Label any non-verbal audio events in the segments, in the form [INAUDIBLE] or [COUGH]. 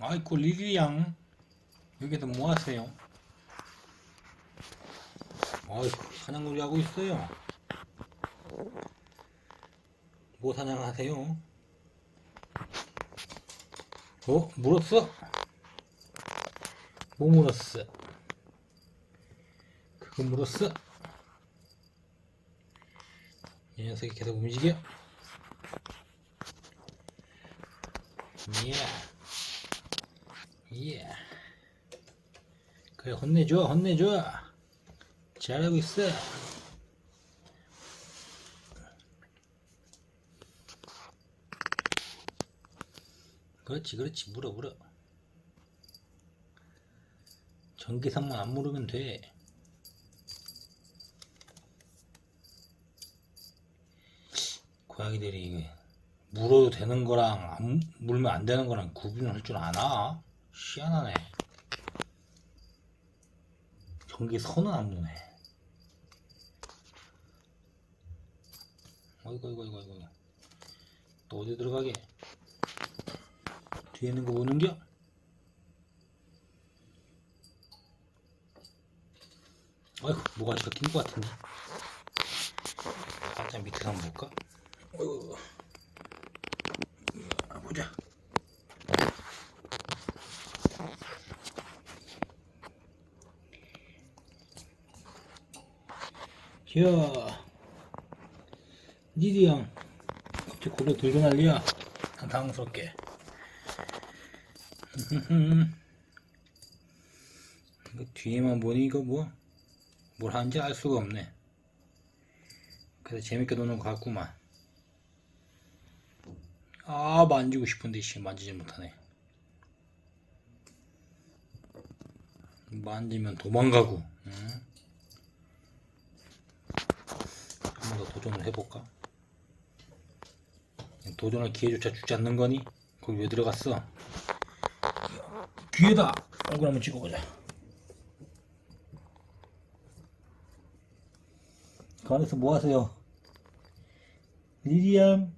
아이고 리리양 여기서 뭐 하세요? 아이고 사냥놀이 하고 있어요. 뭐 사냥하세요? 어? 물었어? 뭐 물었어? 그거 물었어? 이 녀석이 계속 움직여. 예. 예. 그래, 혼내줘, 혼내줘. 잘하고 있어. 그렇지, 그렇지. 물어, 물어. 전기상만 안 물으면 돼. 고양이들이 물어도 되는 거랑 안 물면 안 되는 거랑 구분을 할 줄 아나? 희한하네. 전기 선은 안 무네. 어이구, 어이구, 어이구, 어이구. 또 어디 들어가게? 뒤에 있는 거 보는겨? 아이고, 뭐가지가 낀것 같은데. 살짝 밑에 한번 볼까? 어이구. 아, 보자. 자, 니디 형. 갑자기 고래 들고 난리야. 난 당황스럽게. [LAUGHS] 이거 뒤에만 보니 이거 뭐, 뭘 하는지 알 수가 없네. 그래서 재밌게 노는 것 같구만. 아, 만지고 싶은데, 씨, 만지지 못하네. 만지면 도망가고, 응? 도전을 해볼까? 도전할 기회조차 주지 않는 거니? 거기 왜 들어갔어? 귀에다! 얼굴 한번 찍어보자. 그 안에서 뭐 하세요? 리리암,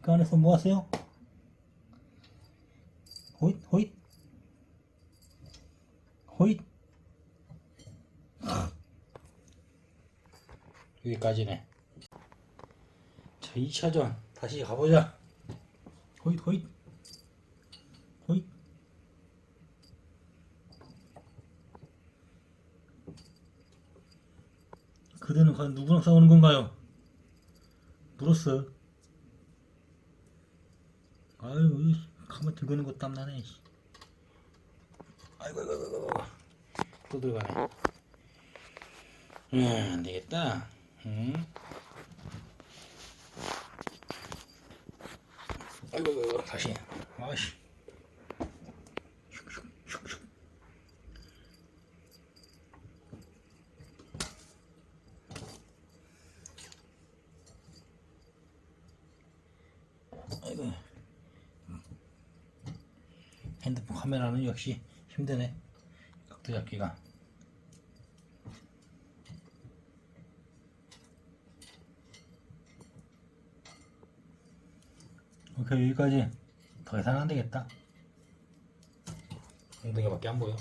그 안에서 뭐 하세요? 호잇, 호잇, 호잇. 여기까지네. 자, 2차전 다시 가보자. 호잇, 호잇, 호잇. 그대는 과연 누구랑 싸우는 건가요? 물었어. 아유, 이 가만 들고 있는 거 땀나네. 씨. 아이고, 아이고, 아이고. 또 들어가네. 음, 안 되겠다. 응? 아이고, 아이고, 다시. 슉슉. 아이고. 핸드폰 카메라는 역시 힘드네. 각도 잡기가. 오케이, 여기까지. 더 이상 안 되겠다. 엉덩이밖에 안 보여.